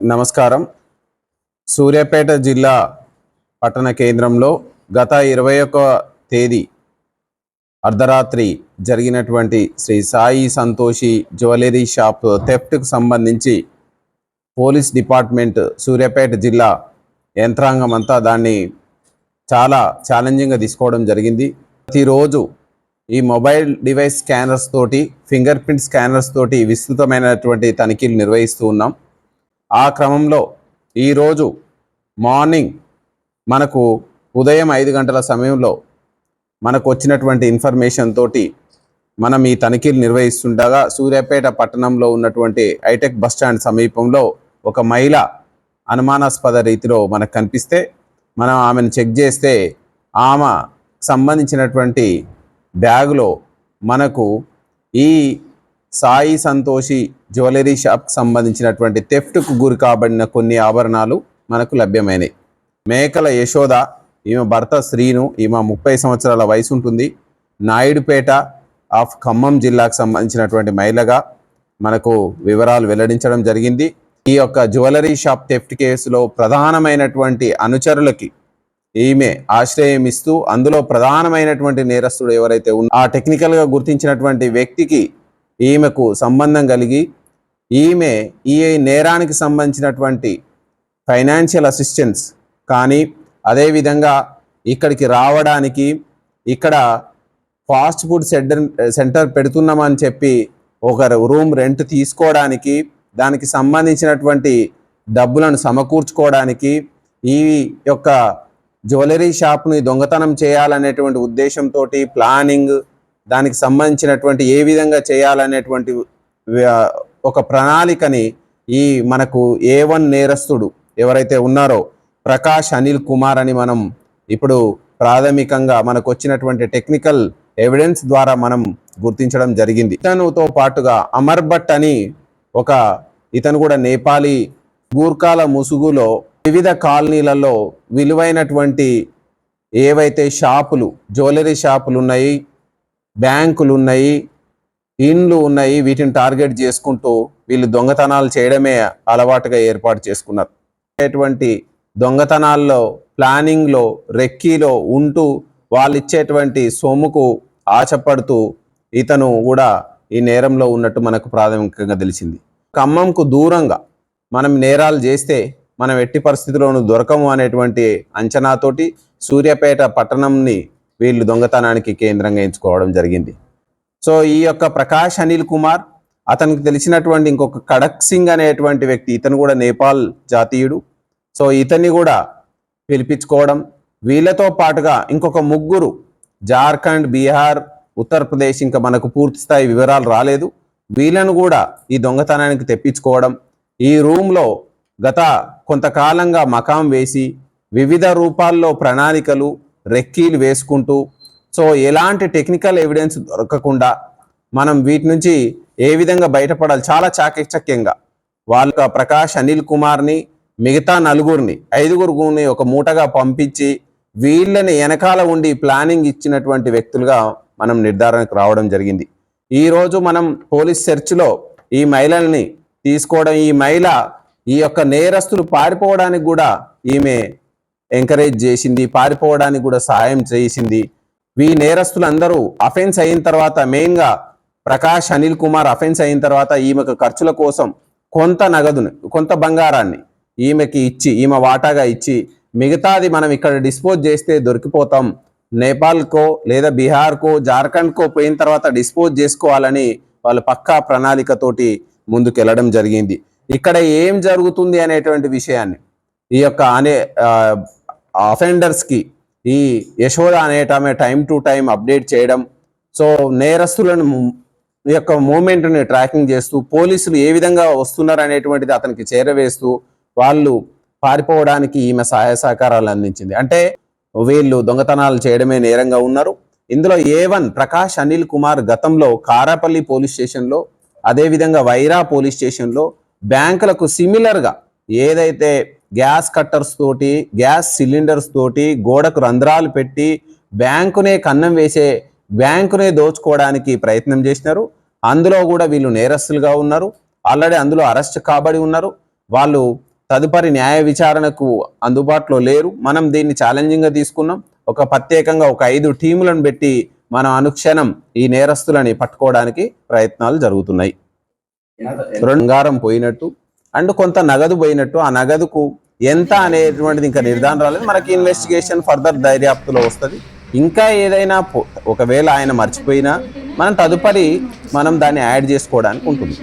నమస్కారం. సూర్యాపేట జిల్లా పట్టణ కేంద్రంలో గత ఇరవై ఒక్క తేదీ అర్ధరాత్రి జరిగినటువంటి శ్రీ సాయి సంతోషి జ్యువెలరీ షాప్ థెఫ్ట్కు సంబంధించి పోలీస్ డిపార్ట్మెంట్ సూర్యాపేట జిల్లా యంత్రాంగం అంతా దాన్ని చాలా ఛాలెంజింగ్గా తీసుకోవడం జరిగింది. ప్రతిరోజు ఈ మొబైల్ డివైస్ స్కానర్స్ తోటి ఫింగర్ ప్రింట్ స్కానర్స్ తోటి విస్తృతమైనటువంటి తనిఖీలు నిర్వహిస్తూ ఉన్నాం. ఆ క్రమంలో ఈరోజు మార్నింగ్ మనకు ఉదయం ఐదు గంటల సమయంలో మనకు వచ్చినటువంటి ఇన్ఫర్మేషన్ తోటి మనం ఈ తనిఖీలు నిర్వహిస్తుండగా సూర్యాపేట పట్టణంలో ఉన్నటువంటి హైటెక్ బస్టాండ్ సమీపంలో ఒక మహిళ అనుమానాస్పద రీతిలో మనకు కనిపిస్తే మనం ఆమెను చెక్ చేస్తే ఆమె సంబంధించినటువంటి బ్యాగులో మనకు ఈ సాయి సంతోషి జ్యువెలరీ షాప్కి సంబంధించినటువంటి థెఫ్ట్కు గురి కాబడిన కొన్ని ఆభరణాలు మనకు లభ్యమైనవి మేకల యశోద ఈమె భర్త శ్రీను ఈమె ముప్పై సంవత్సరాల వయసు ఉంటుంది. నాయుడుపేట ఆఫ్ ఖమ్మం జిల్లాకు సంబంధించినటువంటి మహిళగా మనకు వివరాలు వెల్లడించడం జరిగింది. ఈ యొక్క జ్యువెలరీ షాప్ థెఫ్ట్ కేసులో ప్రధానమైనటువంటి అనుచరులకి ఈమె ఆశ్రయం ఇస్తూ అందులో ప్రధానమైనటువంటి నేరస్తుడు ఎవరైతే ఉన్న ఆ టెక్నికల్గా గుర్తించినటువంటి వ్యక్తికి ఈమెకు సంబంధం కలిగి ఈమె ఈ నేరానికి సంబంధించినటువంటి ఫైనాన్షియల్ అసిస్టెన్స్ కానీ అదేవిధంగా ఇక్కడికి రావడానికి ఇక్కడ ఫాస్ట్ ఫుడ్ సెంటర్ సెంటర్ పెడుతున్నామని చెప్పి ఒక రూమ్ రెంట్ తీసుకోవడానికి దానికి సంబంధించినటువంటి డబ్బులను సమకూర్చుకోవడానికి ఈ యొక్క జ్యువెలరీ షాప్ని దొంగతనం చేయాలనేటువంటి ఉద్దేశంతో ప్లానింగ్ దానికి సంబంధించినటువంటి ఏ విధంగా చేయాలనేటువంటి ఒక ప్రణాళికని ఈ మనకు ఏ వన్ నేరస్తుడు ఎవరైతే ఉన్నారో ప్రకాష్ అనిల్ కుమార్ అని మనం ఇప్పుడు ప్రాథమికంగా మనకు వచ్చినటువంటి టెక్నికల్ ఎవిడెన్స్ ద్వారా మనం గుర్తించడం జరిగింది. ఇతనుతో పాటుగా అమర్ భట్ అని ఒక ఇతను కూడా నేపాలీ గూర్ఖాల ముసుగులో వివిధ కాలనీలలో విలువైనటువంటి ఏవైతే షాపులు జ్యువెలరీ షాపులు ఉన్నాయి బ్యాంకులు ఉన్నాయి ఇండ్లు ఉన్నాయి వీటిని టార్గెట్ చేసుకుంటూ వీళ్ళు దొంగతనాలు చేయడమే అలవాటుగా ఏర్పాటు చేసుకున్నారు. అటువంటి దొంగతనాల్లో ప్లానింగ్లో రెక్కీలో ఉంటూ వాళ్ళు ఇచ్చేటువంటి సొమ్ముకు ఆశపడుతూ ఇతను కూడా ఈ నేరంలో ఉన్నట్టు మనకు ప్రాథమికంగా తెలిసింది. ఖమ్మంకు దూరంగా మనం నేరాలు చేస్తే మనం ఎట్టి పరిస్థితుల్లోనూ దొరకము అనేటువంటి అంచనాతోటి సూర్యాపేట పట్టణంని వీళ్ళు దొంగతనానికి కేంద్రంగా ఎంచుకోవడం జరిగింది. సో ఈ యొక్క ప్రకాష్ అనిల్ కుమార్ అతనికి తెలిసినటువంటి ఇంకొక కడక్ సింగ్ అనేటువంటి వ్యక్తి ఇతను కూడా నేపాల్ జాతీయుడు. సో ఇతన్ని కూడా పిలిపించుకోవడం వీళ్ళతో పాటుగా ఇంకొక ముగ్గురు జార్ఖండ్ బీహార్ ఉత్తరప్రదేశ్ ఇంకా మనకు పూర్తి స్థాయి వివరాలు రాలేదు. వీళ్ళను కూడా ఈ దొంగతనానికి తెప్పించుకోవడం ఈ రూమ్లో గత కొంతకాలంగా మకాం వేసి వివిధ రూపాల్లో ప్రణాళికలు రెక్కీలు వేసుకుంటూ సో ఎలాంటి టెక్నికల్ ఎవిడెన్స్ దొరకకుండా మనం వీటి నుంచి ఏ విధంగా బయటపడాలి? చాలా చాకచక్యంగా. వాళ్ళ ప్రకాష్ అనిల్ కుమార్ని మిగతా నలుగురిని ఐదుగురిని ఒక మూటగా పంపించి వీళ్ళని వెనకాల ఉండి ప్లానింగ్ ఇచ్చినటువంటి వ్యక్తులుగా మనం నిర్ధారణకు రావడం జరిగింది. ఈరోజు మనం పోలీస్ సెర్చ్లో ఈ మహిళల్ని తీసుకోవడం ఈ మహిళ ఈ యొక్క నేరస్తులు పారిపోవడానికి కూడా ఈమె ఎంకరేజ్ చేసింది పారిపోవడానికి కూడా సహాయం చేసింది. వీ నేరస్తులందరూ అఫెన్స్ అయిన తర్వాత మెయిన్గా ప్రకాష్ అనిల్ కుమార్ అఫెన్స్ అయిన తర్వాత ఈమెకు ఖర్చుల కోసం కొంత నగదుని కొంత బంగారాన్ని ఈమెకి ఇచ్చి ఈమె వాటాగా ఇచ్చి మిగతాది మనం ఇక్కడ డిస్పోజ్ చేస్తే దొరికిపోతాం. నేపాల్కో లేదా బీహార్కో జార్ఖండ్కో పోయిన తర్వాత డిస్పోజ్ చేసుకోవాలని వాళ్ళు పక్కా ప్రణాళికతోటి ముందుకెళ్ళడం జరిగింది. ఇక్కడ ఏం జరుగుతుంది అనేటువంటి విషయాన్ని ఈ యొక్క అనే అఫెండర్స్కి ఈ యశోద అనేటమే టైం టు టైం అప్డేట్ చేయడం. సో నేరస్తులను ఈ యొక్క మూమెంట్ని ట్రాకింగ్ చేస్తూ పోలీసులు ఏ విధంగా వస్తున్నారు అనేటువంటిది అతనికి చేరవేస్తూ వాళ్ళు పారిపోవడానికి ఈమె సహాయ సహకారాలు అందించింది. అంటే వీళ్ళు దొంగతనాలు చేయడమే నేరంగా ఉన్నారు. ఇందులో ఏ వన్ ప్రకాష్ అనిల్ కుమార్ గతంలో కారాపల్లి పోలీస్ స్టేషన్లో అదేవిధంగా వైరా పోలీస్ స్టేషన్లో బ్యాంకులకు సిమిలర్గా ఏదైతే గ్యాస్ కట్టర్స్ తోటి గ్యాస్ సిలిండర్స్ తోటి గోడకు రంధ్రాలు పెట్టి బ్యాంకునే కన్నం వేసే బ్యాంకునే దోచుకోవడానికి ప్రయత్నం చేసినారు. అందులో కూడా వీళ్ళు నేరస్తులుగా ఉన్నారు. ఆల్రెడీ అందులో అరెస్ట్ కాబడి ఉన్నారు. వాళ్ళు తదుపరి న్యాయ విచారణకు అందుబాటులో లేరు. మనం దీన్ని ఛాలెంజింగ్గా తీసుకున్నాం. ఒక ప్రత్యేకంగా ఒక ఐదు టీములను పెట్టి మనం అనుక్షణం ఈ నేరస్తులని పట్టుకోవడానికి ప్రయత్నాలు జరుగుతున్నాయి. బంగారం పోయినట్టు అండ్ కొంత నగదు పోయినట్టు ఆ నగదుకు ఎంత అనేటువంటిది ఇంకా నిర్ధారణ రాలేదు. మనకి ఇన్వెస్టిగేషన్ ఫర్దర్ దర్యాప్తులో వస్తుంది. ఇంకా ఏదైనా ఒకవేళ ఆయన మర్చిపోయినా మనం తదుపరి మనం దాన్ని యాడ్ చేసుకోవడానికి ఉంటుంది.